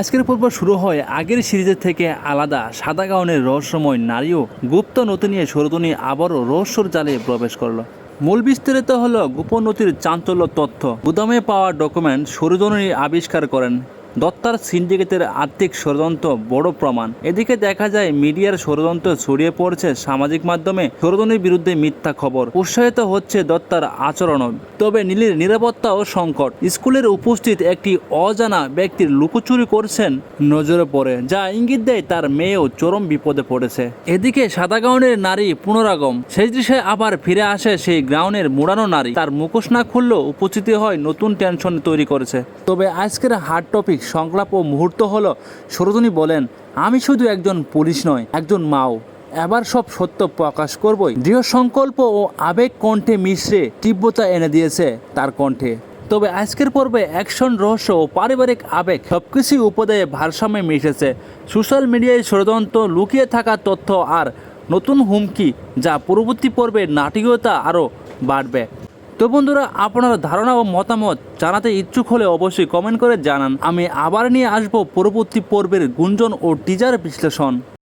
আজকের পর্ব শুরু হয় আগের সিরিজের থেকে আলাদা সাদা গাউনের রহস্যময় নারীও গুপ্ত নতুন নিয়ে সরতনী আবারও রহস্যর জালে প্রবেশ করল। মূল বিস্তারিত হল গোপন নথির চাঞ্চল্য তথ্য। গুদামে পাওয়া ডকুমেন্ট সরজনী আবিষ্কার করেন। দত্তার সিন্ডিকেটের আর্থিক ষড়যন্ত্র বড় প্রমাণ। এদিকে দেখা যায়, মিডিয়ার ষড়যন্ত্র ছড়িয়ে পড়ছে সামাজিক মাধ্যমে। সরজনীর বিরুদ্ধে মিথ্যা খবর উৎসাহিত হচ্ছে দত্তার আচরণও। তবে নীলের নিরাপত্তা ও সংকট। স্কুলের উপস্থিত একটি অজানা ব্যক্তির লুকোচুরি করছেন নজরে পড়ে, যা ইঙ্গিত দেয় তার মেয়েও চরম বিপদে পড়েছে। এদিকে সাদা গাউনের নারী পুনরাগম সেই দৃশ্যে আবার ফিরে আসে সেই গ্রাউনের মোড়ানো নারী। তার মুখোশ না খুললেও উপস্থিতি হয় নতুন টেনশন তৈরি করেছে। তবে আজকের হার্ড টপিক সংলাপ ও মুহূর্ত হলো, সরোজনী বলেন, আমি শুধু একজন পুলিশ নয় একজন মাও। এবার সব সত্য প্রকাশ করবই। দৃঢ় সংকল্প ও আবেগ কণ্ঠে মিশ্রে তীব্রতা এনে দিয়েছে তার কণ্ঠে। তবে আজকের পর্বে অ্যাকশন, রহস্য ও পারিবারিক আবেগ সবকিছুই উপদয়ে ভারসাম্যে মিশেছে। সোশ্যাল মিডিয়ায় ষড়যন্ত্র লুকিয়ে থাকা তথ্য আর নতুন হুমকি যা পরবর্তী পর্বে নাটকীয়তা আরও বাড়বে। তো বন্ধুরা, আপনার ধারণা ও মতামত জানাতে ইচ্ছুক হলে অবশ্যই কমেন্ট করে জানান। আমি আবার নিয়ে আসব পরবর্তী পর্বের গুঞ্জন ও টিজার বিশ্লেষণ।